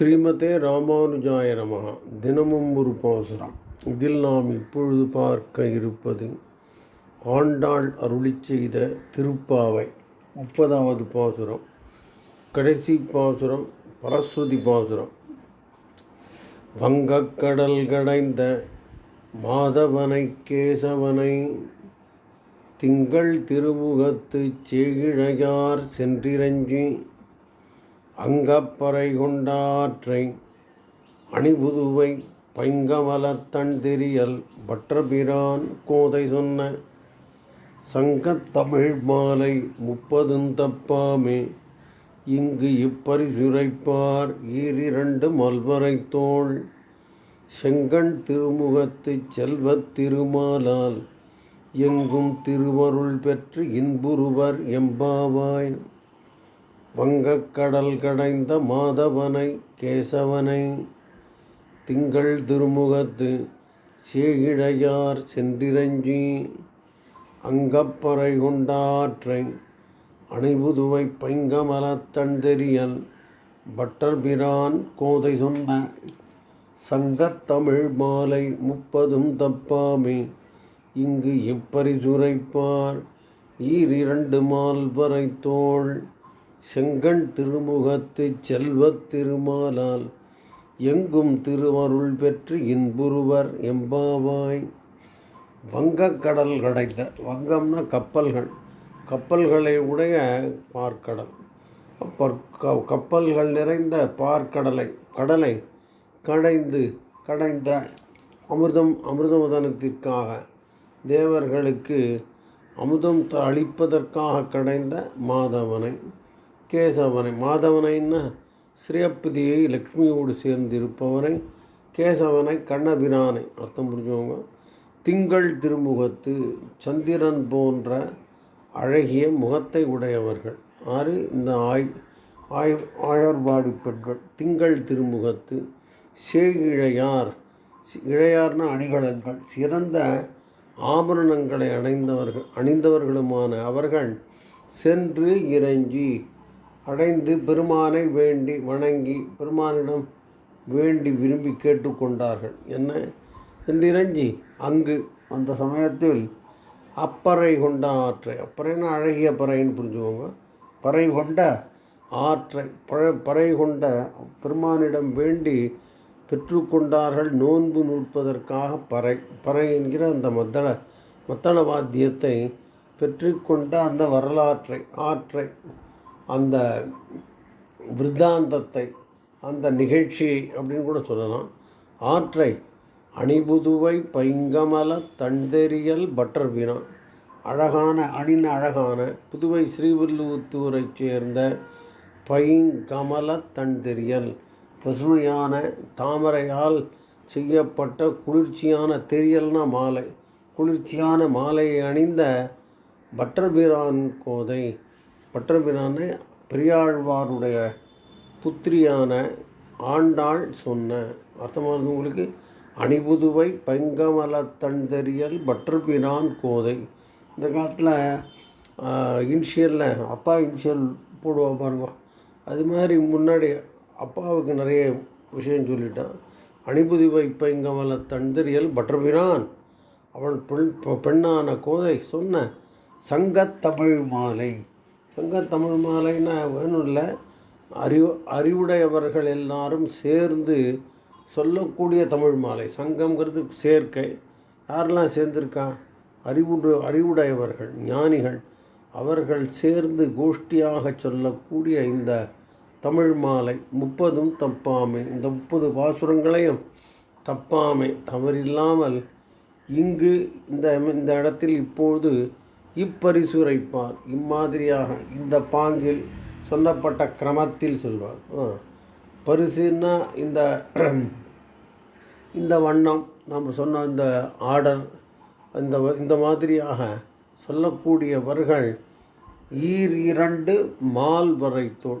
ஸ்ரீமதே ராமானுஜாய நமகா தினமும் ஒரு பாசுரம். இதில் நாம் இப்பொழுது பார்க்க இருப்பது ஆண்டாள் அருளிச் செய்த திருப்பாவை. முப்பதாவது பாசுரம். கடைசி பாசுரம் பரஸ்வதி பாசுரம். வங்கக்கடல் கடைந்த மாதவனை கேசவனை திங்கள் திருமுகத்துச் செகிழையார் சென்றிரஞ்சி அங்கப்பறை கொண்டாற்றை அணிபுதுவை பைங்கமலத்தன் தெரியல் பற்றபிரான் கோதை சொன்ன சங்கத்தமிழ் மாலை முப்பதுந்தப்பாமே இங்கு இப்பரிசுரைப்பார் ஈரிரண்டு மல்வரை தோள். செங்கண் திருமுகத்துச் செல்வத் திருமாலால் எங்கும் திருவருள் பெற்று இன்புறுவர் எம்பாவாய். வங்கக்கடல் கடைந்த மாதவனை கேசவனை திங்கள் திருமுகத்து சேகிழையார் சென்றிரஞ்சி அங்கப்பறை கொண்டாற்றை அணைபுதுவை பைங்கமலத்தன் தெரியல் பட்டர்பிரான் கோதை சொன்ன சங்கத்தமிழ் மாலை முப்பதும் தப்பாமே இங்கு இப்பரிசுரைப்பார் ஈரிரண்டு மால்வரை தோள் செங்கண் திருமுகத்து செல்வத் திருமாலால் எங்கும் திருவருள் பெற்று இன்புருவர் எம்பாவாய். வங்கக்கடல் கடைந்த வங்கம்னா கப்பல்கள். கப்பல்களை உடைய பார்க்கடல். அப்பற் க கப்பல்கள் நிறைந்த பார்க்கடலை கடலை கடைந்து கடைந்த அமிர்தம் அமிர்தமதனத்திற்காக தேவர்களுக்கு அமுதம் அளிப்பதற்காக கடைந்த மாதவனை. கேசவனை மாதவனைன்னா ஸ்ரீயப்பதியை லக்ஷ்மியோடு சேர்ந்திருப்பவனை கேசவனை கண்ணபிரானை அர்த்தம் புரிஞ்சவங்க திங்கள் திருமுகத்து சந்திரன் போன்ற அழகிய முகத்தை உடையவர்கள். ஆறு இந்த ஆய் ஆய் ஆயர்பாடு பெண்கள். திங்கள் திருமுகத்து சேகிழையார் இழையார்னா அணிகலன்கள். சிறந்த ஆபரணங்களை அணிந்தவர்கள் அணிந்தவர்களுமான அவர்கள் சென்று இறங்கி அடைந்து பெருமானை வேண்டி வணங்கி பெருமானிடம் வேண்டி விரும்பி கேட்டுக்கொண்டார்கள். என்ன? சென்றிரஞ்சி அங்கு அந்த சமயத்தில் அப்பறை கொண்ட ஆற்றை அப்பறைன்னா அழகிய பறைன்னு புரிஞ்சுக்கோங்க. பறை கொண்ட ஆற்றை பழ பறை கொண்ட பெருமானிடம் வேண்டி பெற்றுக்கொண்டார்கள் நோன்பு நூற்பதற்காக பறை. பறை என்கிற அந்த மத்தள மத்தள வாத்தியத்தை பெற்றுக்கொண்ட அந்த வரலாற்றை ஆற்றை அந்த விருத்தாந்தத்தை அந்த நிகழ்ச்சி அப்படின்னு கூட சொல்லலாம். ஆற்றை அணிபுதுவை பைங்கமல தண்டெரியல் பட்டர் வீணா அழகான அணின அழகான புதுவை ஸ்ரீவில்லுவத்தூரைச் சேர்ந்த பைங்கமல தண்டெரியல் பசுமையான தாமரையால் செய்யப்பட்ட குளிர்ச்சியான தெரியல்னா மாலை. குளிர்ச்சியான மாலையை அணிந்த பட்டர்பிரான் கோதை பற்றபிரான பெரியாழ்வாருடைய புத்திரியான ஆண்டாள் சொன்ன அர்த்தமானது உங்களுக்கு? அணிபுதுவை பைங்கமல தண்டறியல் பட்டர்பிரான் கோதை. இந்த காலத்தில் இன்ஷியலில் அப்பா இன்ஷியல் போடுவா பாருங்க. அது மாதிரி முன்னாடி அப்பாவுக்கு நிறைய விஷயம் சொல்லிட்டான். அணிபுதி பைங்கமல தண்டறியல் பட்டர்பிரான் அவள் பெண் பெண்ணான கோதை சொன்ன சங்கத்தமிழ் மாலை. சங்கத்தமிழ் மாலைன்னா வேணும் இல்லை அறிவு அறிவுடையவர்கள் எல்லாரும் சேர்ந்து சொல்லக்கூடிய தமிழ் மாலை. சங்கம்ங்கிறது சேர்க்கை. யாரெல்லாம் சேர்ந்துருக்கா? அறிவுடு அறிவுடையவர்கள் ஞானிகள். அவர்கள் சேர்ந்து கோஷ்டியாக சொல்லக்கூடிய இந்த தமிழ் மாலை. முப்பதும் தப்பாமை. இந்த முப்பது பாசுரங்களையும் தப்பாமை. தவறில்லாமல் இங்கு இந்த இந்த இடத்தில் இப்போது இப்பரிசுரைப்பார். இம்மாதிரியாக இந்த பாங்கில் சொல்லப்பட்ட கிரமத்தில் சொல்வார். பரிசுன்னா இந்த இந்த வண்ணம் நம்ம சொன்ன இந்த ஆர்டர் இந்த வ- இந்த மாதிரியாக சொல்லக்கூடியவர்கள் ஈர் இரண்டு மால்வரை தோள்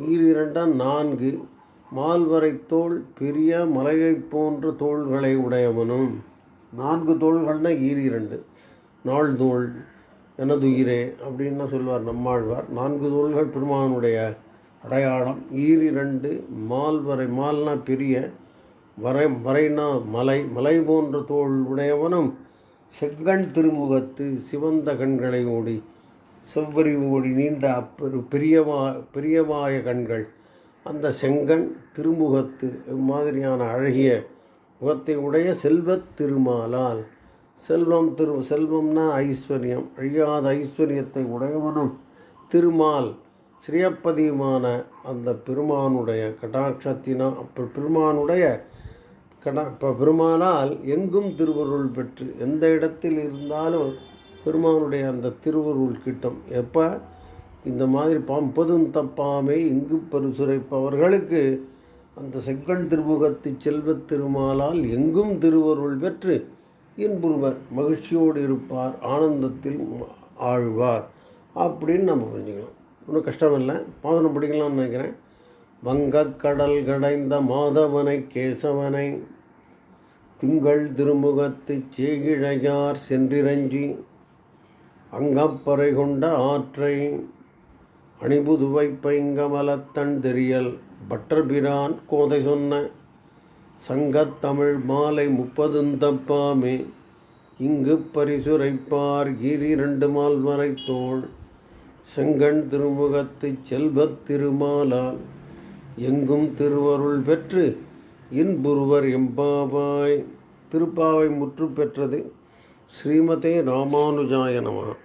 ஈர் இரண்டா நான்கு மால்வரைத்தோள் பெரிய மலையைப் போன்ற தோள்களை உடையவனும். நான்கு தோள்கள்னால் ஈர் இரண்டு. நாள் தோல் எனதுயிரே அப்படின்னு சொல்லுவார் நம்மாழ்வார். நான்கு தோள்கள் பெருமானுடைய அடையாளம். ஈரிரண்டு மால் வரை மால்னா பெரிய வரை வரைனா மலை மலை போன்ற தோள் உடையவனும் செங்கண் திருமுகத்து சிவந்த கண்களை ஓடி செவ்வரி ஓடி நீண்ட அப்பெரு பெரியவா பெரியவாய கண்கள். அந்த செங்கண் திருமுகத்து மாதிரியான அழகிய முகத்தை உடைய செல்வத் திருமாலால் செல்வம் திரு செல்வம்னா ஐஸ்வர்யம். அழியாத ஐஸ்வர்யத்தை உடையவனும் திருமால் ஸ்ரீயப்பதியுமான அந்த பெருமானுடைய கடாட்சத்தினா அப்ப- பெருமானுடைய கடா இப்போ பெருமானால் எங்கும் திருவருள் பெற்று எந்த இடத்தில் இருந்தாலும் பெருமானுடைய அந்த திருவருள் கிட்டும். எப்போ? இந்த மாதிரி பாம்பதும் தப்பாமை இங்கு பரிசுரைப்பவர்களுக்கு அந்த செங்கண் திருமுகத்து செல்வத் திருமாலால் எங்கும் திருவருள் பெற்று இன்புறுவர் மகிழ்ச்சியோடு இருப்பார் ஆனந்தத்தில் ஆழ்வார். அப்படின்னு நம்ம புரிஞ்சுக்கலாம் ஒன்றும் கஷ்டம் இல்லை பாசனம் படிக்கலாம்னு நினைக்கிறேன். வங்கக்கடல் கடைந்த மாதவனை கேசவனை திங்கள் திருமுகத்துச் சேகிழையார் சென்றிரஞ்சி அங்கப்பறை கொண்ட ஆற்றை அணிபுதுவை பைங்கமலத்தன் தெரியல் பட்டர்பிரான் கோதை சொன்ன சங்கத்தமிழ் மாலை முப்பதுந்தப்பாமே இங்கு பரிசுரைப்பார் ஈரிரண்டு மால் தோள் செங்கண் திருமுகத்து செல்வத் திருமாலால். எங்கும் திருவருள் பெற்று இன்புருவர் எம்பாவாய். திருப்பாவை முற்று பெற்றது ஸ்ரீமதே ராமானுஜாய நமः.